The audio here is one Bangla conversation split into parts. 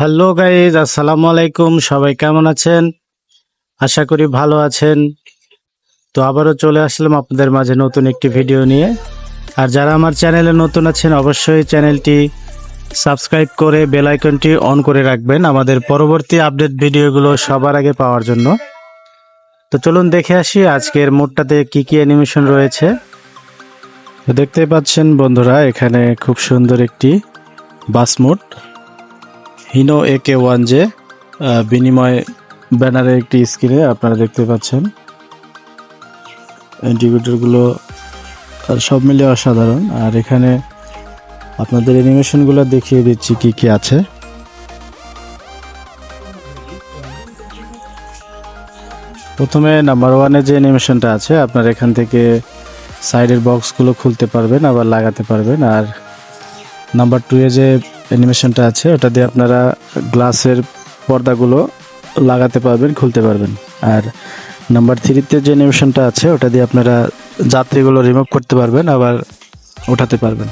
হ্যালো গাইজ আসসালামু আলাইকুম সবাই কেমন আছেন? আশা করি ভালো আছেন। তো আবারও চলে আসলাম আপনাদের মাঝে নতুন একটি ভিডিও নিয়ে। আর যারা আমার চ্যানেলে নতুন আছেন, অবশ্যই চ্যানেলটি সাবস্ক্রাইব করে বেল আইকনটি অন করে রাখবেন। আমাদের পরবর্তী আপডেট ভিডিওগুলো সবার আগে পাওয়ার জন্য। তো চলুন দেখে আসি আজকের মোডটাতে কি কি অ্যানিমেশন রয়েছে। তো দেখতেই পাচ্ছেন বন্ধুরা, এখানে খুব সুন্দর একটি bus mod Hino A K one যে বিনিময় ব্যানারে একটি স্ক্রিনে আপনারা দেখতে পাচ্ছেন। ইন্ডিকেটরগুলো সব মিলিয়ে অসাধারণ। আর এখানে আপনাদের অ্যানিমেশনগুলো দেখিয়ে দিচ্ছি কি কি আছে। প্রথমে নাম্বার ওয়ানে যে অ্যানিমেশনটা আছে, আপনার এখান থেকে সাইডের বক্সগুলো খুলতে পারবেন, আবার লাগাতে পারবেন। আর নাম্বার টু এ যে অ্যানিমেশনটা আছে, ওটা দিয়ে আপনারা গ্লাসের পর্দাগুলো লাগাতে পারবেন, খুলতে পারবেন। আর নাম্বার থ্রিতে যে অ্যানিমেশনটা আছে, ওটা দিয়ে আপনারা যাত্রীগুলো রিমুভ করতে পারবেন, আবার ওঠাতে পারবেন।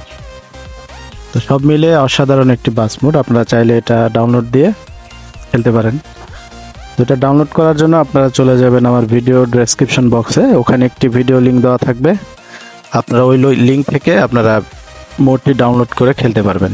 তো সব মিলে অসাধারণ একটি বাস মোড, আপনারা চাইলে এটা ডাউনলোড দিয়ে খেলতে পারেন। তো এটা ডাউনলোড করার জন্য আপনারা চলে যাবেন আমার ভিডিও ডেসক্রিপশন বক্সে, ওখানে একটি ভিডিও লিঙ্ক দেওয়া থাকবে। আপনারা ওই লিঙ্ক থেকে আপনারা মোডটি ডাউনলোড করে খেলতে পারবেন।